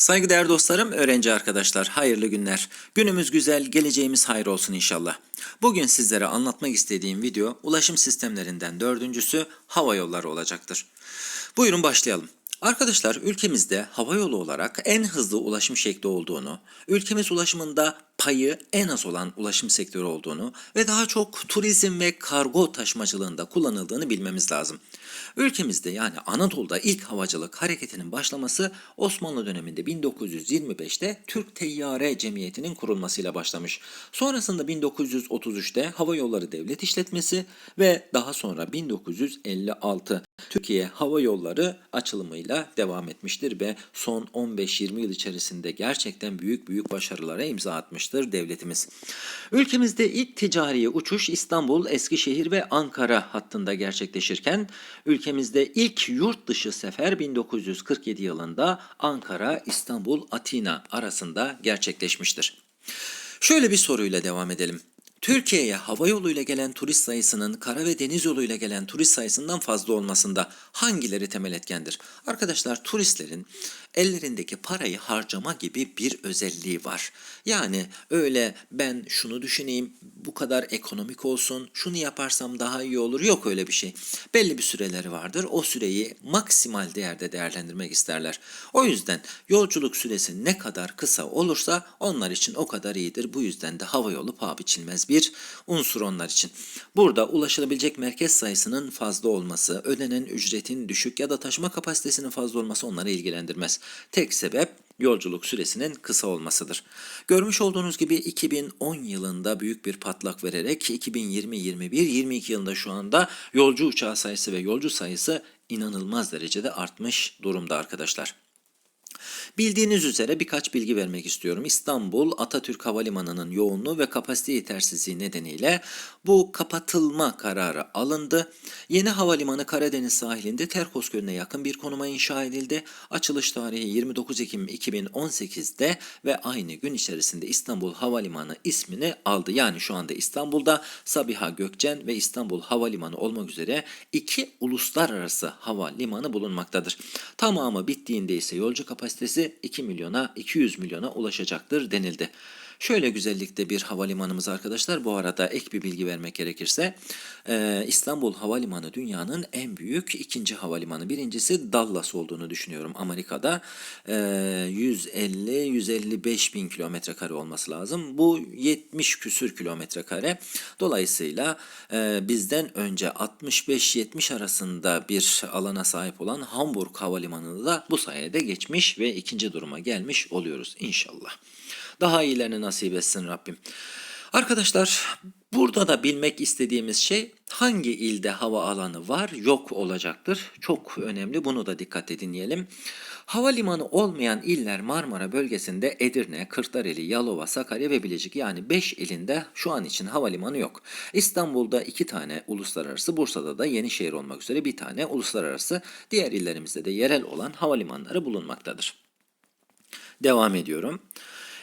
Saygıdeğer dostlarım, öğrenci arkadaşlar, hayırlı günler. Günümüz güzel, geleceğimiz hayır olsun inşallah. Bugün sizlere anlatmak istediğim video ulaşım sistemlerinden dördüncüsü hava yolları olacaktır. Buyurun başlayalım. Arkadaşlar ülkemizde hava yolu olarak en hızlı ulaşım şekli olduğunu, ülkemiz ulaşımında payı en az olan ulaşım sektörü olduğunu ve daha çok turizm ve kargo taşımacılığında kullanıldığını bilmemiz lazım. Ülkemizde yani Anadolu'da ilk havacılık hareketinin başlaması Osmanlı döneminde 1925'te Türk Teyyare Cemiyeti'nin kurulmasıyla başlamış. Sonrasında 1933'te Hava Yolları Devlet İşletmesi ve daha sonra 1956 Türkiye Hava Yolları açılımıyla devam etmiştir ve son 15-20 yıl içerisinde gerçekten büyük büyük başarılara imza atmıştır devletimiz. Ülkemizde ilk ticari uçuş İstanbul, Eskişehir ve Ankara hattında gerçekleşirken ülkemizde ilk yurt dışı sefer 1947 yılında Ankara, İstanbul, Atina arasında gerçekleşmiştir. Şöyle bir soruyla devam edelim. Türkiye'ye hava yoluyla gelen turist sayısının kara ve deniz yoluyla gelen turist sayısından fazla olmasında hangileri temel etkendir? Arkadaşlar turistlerin ellerindeki parayı harcama gibi bir özelliği var. Yani öyle ben şunu düşüneyim bu kadar ekonomik olsun şunu yaparsam daha iyi olur yok öyle bir şey. Belli bir süreleri vardır o süreyi maksimal değerde değerlendirmek isterler. O yüzden yolculuk süresi ne kadar kısa olursa onlar için o kadar iyidir. Bu yüzden de hava yolu paha biçilmez bir unsur onlar için. Burada ulaşılabilecek merkez sayısının fazla olması, ödenen ücretin düşük ya da taşıma kapasitesinin fazla olması onları ilgilendirmez. Tek sebep yolculuk süresinin kısa olmasıdır. Görmüş olduğunuz gibi 2010 yılında büyük bir patlak vererek 2020-21-22 yılında şu anda yolcu uçağı sayısı ve yolcu sayısı inanılmaz derecede artmış durumda arkadaşlar. Bildiğiniz üzere birkaç bilgi vermek istiyorum. İstanbul Atatürk Havalimanı'nın yoğunluğu ve kapasite yetersizliği nedeniyle bu kapatılma kararı alındı. Yeni havalimanı Karadeniz sahilinde Terkos Gölü'ne yakın bir konuma inşa edildi. Açılış tarihi 29 Ekim 2018'de ve aynı gün içerisinde İstanbul Havalimanı ismini aldı. Yani şu anda İstanbul'da Sabiha Gökçen ve İstanbul Havalimanı olmak üzere iki uluslararası havalimanı bulunmaktadır. Tamamı bittiğinde ise yolcu kapasitesi 2 milyona 200 milyona ulaşacaktır denildi. Şöyle güzellikte bir havalimanımız arkadaşlar. Bu arada ek bir bilgi vermek gerekirse e, İstanbul Havalimanı dünyanın en büyük ikinci havalimanı. Birincisi Dallas olduğunu düşünüyorum Amerika'da. E, 150-155 bin kilometre kare olması lazım. Bu 70 küsür kilometre kare. Dolayısıyla e, bizden önce 65-70 arasında bir alana sahip olan Hamburg Havalimanı'nı da bu sayede geçmiş ve ikinci duruma gelmiş oluyoruz inşallah. Daha iyilerini nasip etsin Rabbim. Arkadaşlar burada da bilmek istediğimiz şey hangi ilde hava alanı var yok olacaktır. Çok önemli bunu da dikkat dinleyelim. Havalimanı olmayan iller Marmara bölgesinde Edirne, Kırklareli, Yalova, Sakarya ve Bilecik yani 5 ilinde şu an için havalimanı yok. İstanbul'da 2 tane uluslararası, Bursa'da da Yenişehir olmak üzere bir tane uluslararası, diğer illerimizde de yerel olan havalimanları bulunmaktadır. Devam ediyorum.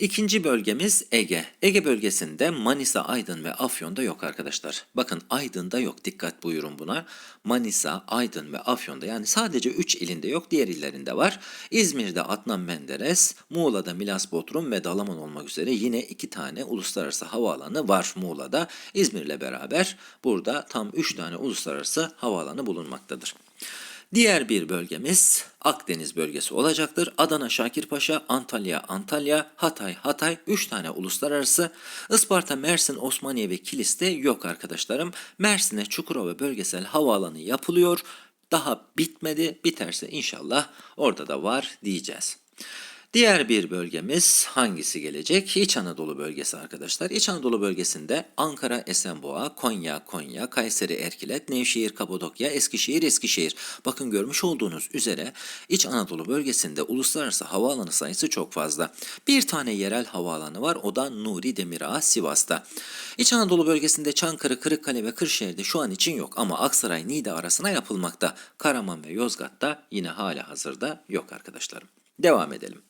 İkinci bölgemiz Ege. Ege bölgesinde Manisa, Aydın ve Afyon'da yok arkadaşlar. Bakın Aydın'da yok dikkat buyurun buna. Manisa, Aydın ve Afyon'da yani sadece 3 ilinde yok diğer illerinde var. İzmir'de Adnan Menderes, Muğla'da Milas Bodrum ve Dalaman olmak üzere yine iki tane uluslararası havaalanı var Muğla'da. İzmir'le beraber burada tam 3 tane uluslararası havaalanı bulunmaktadır. Diğer bir bölgemiz Akdeniz bölgesi olacaktır. Adana Şakirpaşa, Antalya Antalya, Hatay Hatay 3 tane uluslararası. Isparta, Mersin, Osmaniye ve Kilis'te yok arkadaşlarım. Mersin'e Çukurova bölgesel havaalanı yapılıyor. Daha bitmedi. Biterse inşallah orada da var diyeceğiz. Diğer bir bölgemiz hangisi gelecek? İç Anadolu bölgesi arkadaşlar. İç Anadolu bölgesinde Ankara, Esenboğa, Konya, Konya, Kayseri, Erkilet, Nevşehir, Kapadokya, Eskişehir, Eskişehir. Bakın görmüş olduğunuz üzere İç Anadolu bölgesinde uluslararası havaalanı sayısı çok fazla. Bir tane yerel havaalanı var o da Nuri Demirağ Sivas'ta. İç Anadolu bölgesinde Çankırı, Kırıkkale ve Kırşehir'de şu an için yok ama Aksaray, Niğde arasına yapılmakta. Karaman ve Yozgat'ta yine hala hazırda yok arkadaşlarım. Devam edelim.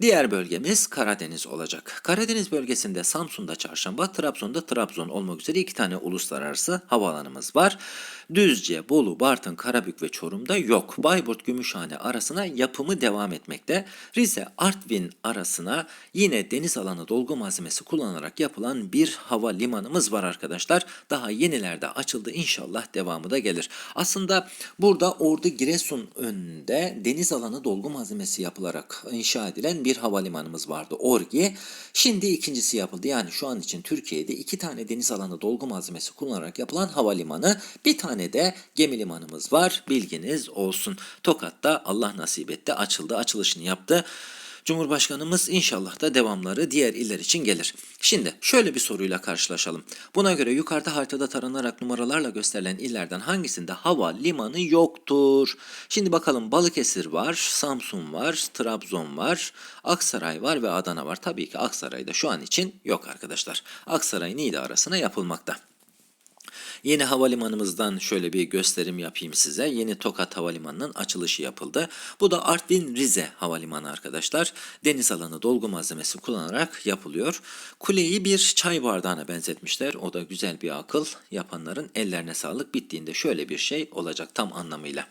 Diğer bölgemiz Karadeniz olacak. Karadeniz bölgesinde Samsun'da Çarşamba, Trabzon'da Trabzon olmak üzere iki tane uluslararası havaalanımız var. Düzce, Bolu, Bartın, Karabük ve Çorum'da yok. Bayburt, Gümüşhane arasına yapımı devam etmekte. Rize, Artvin arasına yine deniz alanı dolgu malzemesi kullanarak yapılan bir hava limanımız var arkadaşlar. Daha yenilerde açıldı inşallah devamı da gelir. Aslında burada Ordu Giresun önünde deniz alanı dolgu malzemesi yapılarak inşa edilen bir havalimanımız vardı Orgi. Şimdi ikincisi yapıldı. Yani şu an için Türkiye'de iki tane deniz alanı dolgu malzemesi kullanarak yapılan havalimanı, bir tane de gemi limanımız var. Bilginiz olsun. Tokat'ta Allah nasip etti açıldı, açılışını yaptı. Cumhurbaşkanımız inşallah da devamları diğer iller için gelir. Şimdi şöyle bir soruyla karşılaşalım. Buna göre yukarıda haritada taranarak numaralarla gösterilen illerden hangisinde hava limanı yoktur? Şimdi bakalım Balıkesir var, Samsun var, Trabzon var, Aksaray var ve Adana var. Tabii ki Aksaray'da şu an için yok arkadaşlar. Aksaray Niğde arasına yapılmakta. Yeni havalimanımızdan şöyle bir gösterim yapayım size. Yeni Tokat Havalimanı'nın açılışı yapıldı. Bu da Artvin Rize Havalimanı arkadaşlar. Deniz alanı dolgu malzemesi kullanarak yapılıyor. Kuleyi bir çay bardağına benzetmişler. O da güzel bir akıl. Yapanların ellerine sağlık. Bittiğinde şöyle bir şey olacak tam anlamıyla.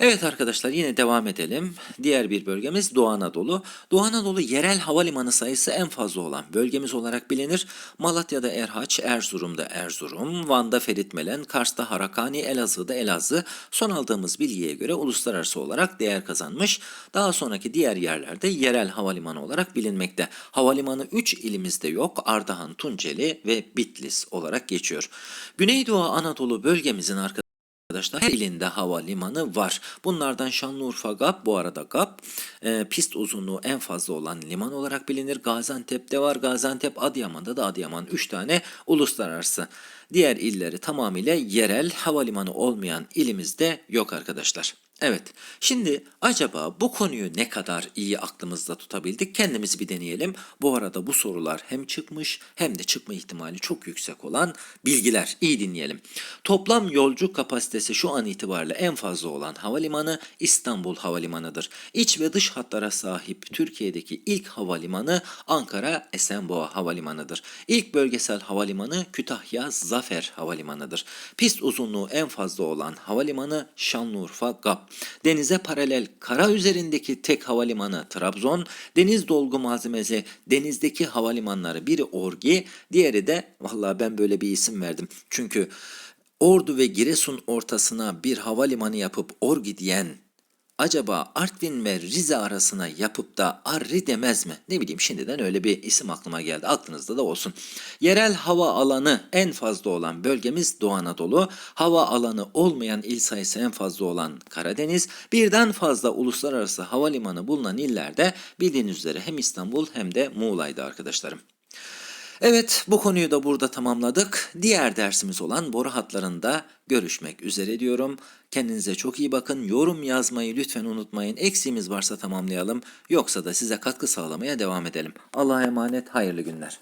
Evet arkadaşlar yine devam edelim. Diğer bir bölgemiz Doğu Anadolu. Doğu Anadolu yerel havalimanı sayısı en fazla olan bölgemiz olarak bilinir. Malatya'da Erhaç, Erzurum'da Erzurum, Van'da Feritmelen, Kars'ta Harakani, Elazığ'da Elazığ son aldığımız bilgiye göre uluslararası olarak değer kazanmış. Daha sonraki diğer yerlerde yerel havalimanı olarak bilinmekte. Havalimanı 3 ilimizde yok. Ardahan, Tunceli ve Bitlis olarak geçiyor. Güneydoğu Anadolu bölgemizin arkadaşlar Arkadaşlar her ilinde havalimanı var. Bunlardan Şanlıurfa GAP bu arada GAP e, pist uzunluğu en fazla olan liman olarak bilinir. Gaziantep'te var. Gaziantep Adıyaman'da da Adıyaman 3 tane uluslararası. Diğer illeri tamamıyla yerel havalimanı olmayan ilimizde yok arkadaşlar. Evet, şimdi acaba bu konuyu ne kadar iyi aklımızda tutabildik kendimizi bir deneyelim. Bu arada bu sorular hem çıkmış hem de çıkma ihtimali çok yüksek olan bilgiler. İyi dinleyelim. Toplam yolcu kapasitesi şu an itibariyle en fazla olan havalimanı İstanbul Havalimanı'dır. İç ve dış hatlara sahip Türkiye'deki ilk havalimanı Ankara Esenboğa Havalimanı'dır. İlk bölgesel havalimanı Kütahya Zafer Havalimanı'dır. Pist uzunluğu en fazla olan havalimanı Şanlıurfa GAP. Denize paralel kara üzerindeki tek havalimanı Trabzon. Deniz dolgu malzemesi denizdeki havalimanları biri Orgi, diğeri de vallahi ben böyle bir isim verdim. Çünkü Ordu ve Giresun ortasına bir havalimanı yapıp Orgi diyen acaba Artvin ve Rize arasına yapıp da Arri demez mi? Ne bileyim şimdiden öyle bir isim aklıma geldi. Aklınızda da olsun. Yerel hava alanı en fazla olan bölgemiz Doğu Anadolu. Hava alanı olmayan il sayısı en fazla olan Karadeniz. Birden fazla uluslararası havalimanı bulunan illerde bildiğiniz üzere hem İstanbul hem de Muğla'ydı arkadaşlarım. Evet bu konuyu da burada tamamladık. Diğer dersimiz olan boru hatlarında görüşmek üzere diyorum. Kendinize çok iyi bakın. Yorum yazmayı lütfen unutmayın. Eksiğimiz varsa tamamlayalım. Yoksa da size katkı sağlamaya devam edelim. Allah'a emanet hayırlı günler.